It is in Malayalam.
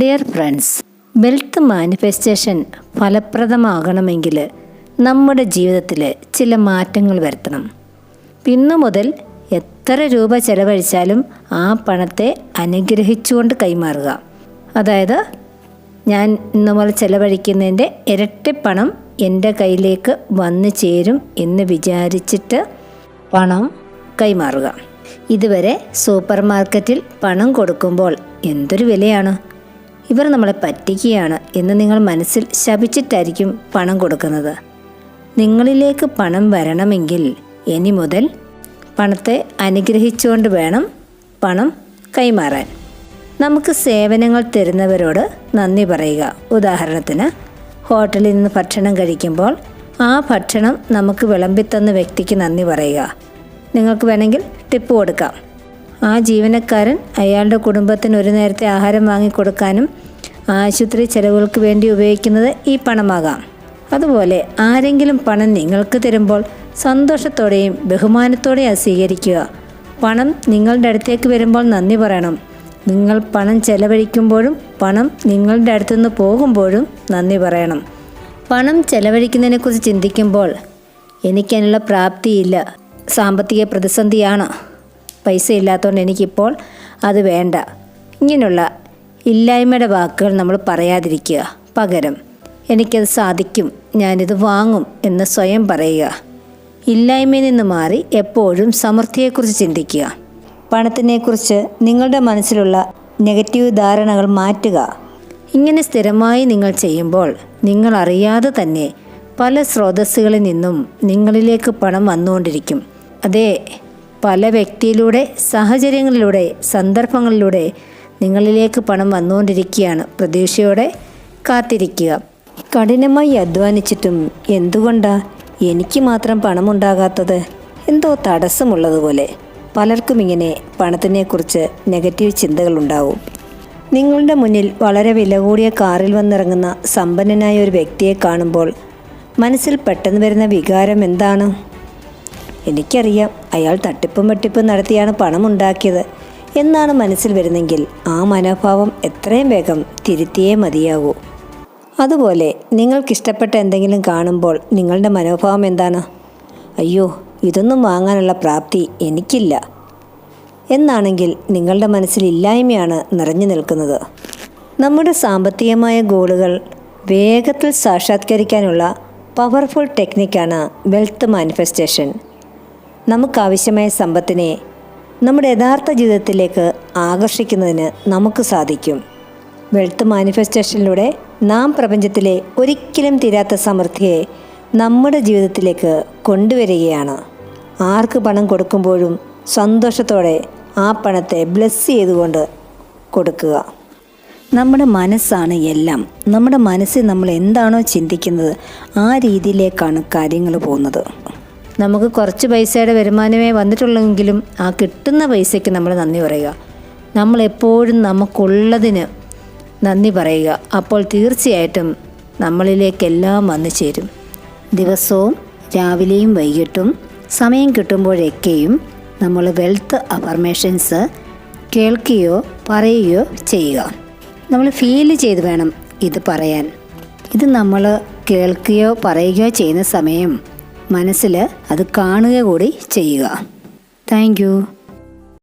ഡിയർ ഫ്രണ്ട്സ് വെൽത്ത് മാനിഫെസ്റ്റേഷൻ ഫലപ്രദമാകണമെങ്കിൽ നമ്മുടെ ജീവിതത്തിൽ ചില മാറ്റങ്ങൾ വരുത്തണം. ഇന്നു മുതൽ എത്ര രൂപ ചെലവഴിച്ചാലും ആ പണത്തെ അനുഗ്രഹിച്ചുകൊണ്ട് കൈമാറുക. അതായത് ഞാൻ ഇന്നു മുതൽ ചെലവഴിക്കുന്നതിന്റെ ഇരട്ടി പണം എന്റെ കയ്യിലേക്ക് വന്നു ചേരും എന്ന് വിചാരിച്ചിട്ട് പണം കൈമാറുക. ഇതുവരെ സൂപ്പർ മാർക്കറ്റിൽ പണം കൊടുക്കുമ്പോൾ എന്തൊരു വിലയാണ്? ഇവർ നമ്മളെ പറ്റിക്കുകയാണ് എന്ന് നിങ്ങൾ മനസ്സിൽ ശപിച്ചിട്ടായിരിക്കും പണം കൊടുക്കുന്നത്. നിങ്ങളിലേക്ക് പണം വരണമെങ്കിൽ ഇനി മുതൽ പണത്തെ അനുഗ്രഹിച്ചുകൊണ്ട് വേണം പണം കൈമാറാൻ. നമുക്ക് സേവനങ്ങൾ തരുന്നവരോട് നന്ദി പറയുക. ഉദാഹരണത്തിന് ഹോട്ടലിൽ നിന്ന് ഭക്ഷണം കഴിക്കുമ്പോൾ ആ ഭക്ഷണം നമുക്ക് വിളമ്പിത്തന്ന വ്യക്തിക്ക് നന്ദി പറയുക. നിങ്ങൾക്ക് വേണമെങ്കിൽ ടിപ്പ് കൊടുക്കാം. ആ ജീവനക്കാരൻ അയാളുടെ കുടുംബത്തിന് ഒരു നേരത്തെ ആഹാരം വാങ്ങിക്കൊടുക്കാനും ആശുപത്രി ചെലവുകൾക്ക് വേണ്ടി ഉപയോഗിക്കുന്നത് ഈ പണമാകാം. അതുപോലെ ആരെങ്കിലും പണം നിങ്ങൾക്ക് തരുമ്പോൾ സന്തോഷത്തോടെയും ബഹുമാനത്തോടെയും സ്വീകരിക്കുക. പണം നിങ്ങളുടെ അടുത്തേക്ക് വരുമ്പോൾ നന്ദി പറയണം. നിങ്ങൾ പണം ചെലവഴിക്കുമ്പോഴും പണം നിങ്ങളുടെ അടുത്തുനിന്ന് പോകുമ്പോഴും നന്ദി പറയണം. പണം ചെലവഴിക്കുന്നതിനെക്കുറിച്ച് ചിന്തിക്കുമ്പോൾ എനിക്കതിനുള്ള പ്രാപ്തിയില്ല. സാമ്പത്തിക പ്രതിസന്ധിയാണ്. പൈസ ഇല്ലാത്തതുകൊണ്ട് എനിക്കിപ്പോൾ അത് വേണ്ട. ഇങ്ങനെയുള്ള ഇല്ലായ്മയുടെ വാക്കുകൾ നമ്മൾ പറയാതിരിക്കുക. പകരം എനിക്കത് സാധിക്കും ഞാനിത് വാങ്ങും എന്ന് സ്വയം പറയുക. ഇല്ലായ്മയിൽ നിന്ന് മാറി എപ്പോഴും സമൃദ്ധിയെക്കുറിച്ച് ചിന്തിക്കുക. പണത്തിനെക്കുറിച്ച് നിങ്ങളുടെ മനസ്സിലുള്ള നെഗറ്റീവ് ധാരണകൾ മാറ്റുക. ഇങ്ങനെ സ്ഥിരമായി നിങ്ങൾ ചെയ്യുമ്പോൾ നിങ്ങൾ അറിയാതെ തന്നെ പല സ്രോതസ്സുകളിൽ നിന്നും നിങ്ങളിലേക്ക് പണം വന്നുകൊണ്ടിരിക്കും. അതേ പല വ്യക്തിയിലൂടെ സാഹചര്യങ്ങളിലൂടെ സന്ദർഭങ്ങളിലൂടെ നിങ്ങളിലേക്ക് പണം വന്നുകൊണ്ടിരിക്കുകയാണ്. പ്രതീക്ഷയോടെ കാത്തിരിക്കുക. കഠിനമായി അധ്വാനിച്ചിട്ടും എന്തുകൊണ്ടാ എനിക്ക് മാത്രം പണമുണ്ടാകാത്തത്? എന്തോ തടസ്സമുള്ളതുപോലെ. പലർക്കും ഇങ്ങനെ പണത്തിനെക്കുറിച്ച് നെഗറ്റീവ് ചിന്തകളുണ്ടാവും. നിങ്ങളുടെ മുന്നിൽ വളരെ വില കൂടിയ കാറിൽ വന്നിറങ്ങുന്ന സമ്പന്നനായ ഒരു വ്യക്തിയെ കാണുമ്പോൾ മനസ്സിൽ പെട്ടെന്ന് വരുന്ന വികാരം എന്താണ്? എനിക്കറിയാം അയാൾ തട്ടിപ്പും വെട്ടിപ്പും നടത്തിയാണ് പണം ഉണ്ടാക്കിയത് എന്നാണ് മനസ്സിൽ വരുന്നെങ്കിൽ ആ മനോഭാവം എത്രയും വേഗം തിരുത്തിയേ മതിയാകൂ. അതുപോലെ നിങ്ങൾക്കിഷ്ടപ്പെട്ട എന്തെങ്കിലും കാണുമ്പോൾ നിങ്ങളുടെ മനോഭാവം എന്താണ്? അയ്യോ ഇതൊന്നും വാങ്ങാനുള്ള പ്രാപ്തി എനിക്കില്ല. എന്നാണെങ്കിൽ നിങ്ങളുടെ മനസ്സിൽ ഇല്ലായ്മയാണ് നിറഞ്ഞു നിൽക്കുന്നത്. നമ്മുടെ സാമ്പത്തികമായ ഗോളുകൾ വേഗത്തിൽ സാക്ഷാത്കരിക്കാനുള്ള പവർഫുൾ ടെക്നിക്കാണ് വെൽത്ത് മാനിഫെസ്റ്റേഷൻ നമുക്കാവശ്യമായ സമ്പത്തിനെ നമ്മുടെ യഥാർത്ഥ ജീവിതത്തിലേക്ക് ആകർഷിക്കുന്നതിന് നമുക്ക് സാധിക്കും. വെൽത്ത് മാനിഫെസ്റ്റേഷനിലൂടെ നാം പ്രപഞ്ചത്തിലെ ഒരിക്കലും തീരാത്ത സമൃദ്ധിയെ നമ്മുടെ ജീവിതത്തിലേക്ക് കൊണ്ടുവരികയാണ്. ആർക്ക് പണം കൊടുക്കുമ്പോഴും സന്തോഷത്തോടെ ആ പണത്തെ ബ്ലെസ് ചെയ്തുകൊണ്ട് കൊടുക്കുക. നമ്മുടെ മനസ്സാണ് എല്ലാം. നമ്മുടെ മനസ്സിൽ നമ്മൾ എന്താണോ ചിന്തിക്കുന്നത് ആ രീതിയിലേക്കാണ് കാര്യങ്ങൾ പോകുന്നത്. നമുക്ക് കുറച്ച് പൈസയുടെ വരുമാനമേ വന്നിട്ടുള്ളെങ്കിലും ആ കിട്ടുന്ന പൈസയ്ക്ക് നമ്മൾ നന്ദി പറയുക. നമ്മൾ എപ്പോഴും നമുക്കുള്ളതിന് നന്ദി പറയുക. അപ്പോൾ തീർച്ചയായിട്ടും നമ്മളിലേക്കെല്ലാം വന്നു ചേരും. ദിവസവും രാവിലെയും വൈകിട്ടും സമയം കിട്ടുമ്പോഴൊക്കെയും നമ്മൾ വെൽത്ത് അഫർമേഷൻസ് കേൾക്കുകയോ പറയുകയോ ചെയ്യുക. നമ്മൾ ഫീൽ ചെയ്ത് വേണം ഇത് പറയാൻ. ഇത് നമ്മൾ കേൾക്കുകയോ പറയുകയോ ചെയ്യുന്ന സമയം മനസ്സിൽ അത് കാണുക കൂടി ചെയ്യുക താങ്ക്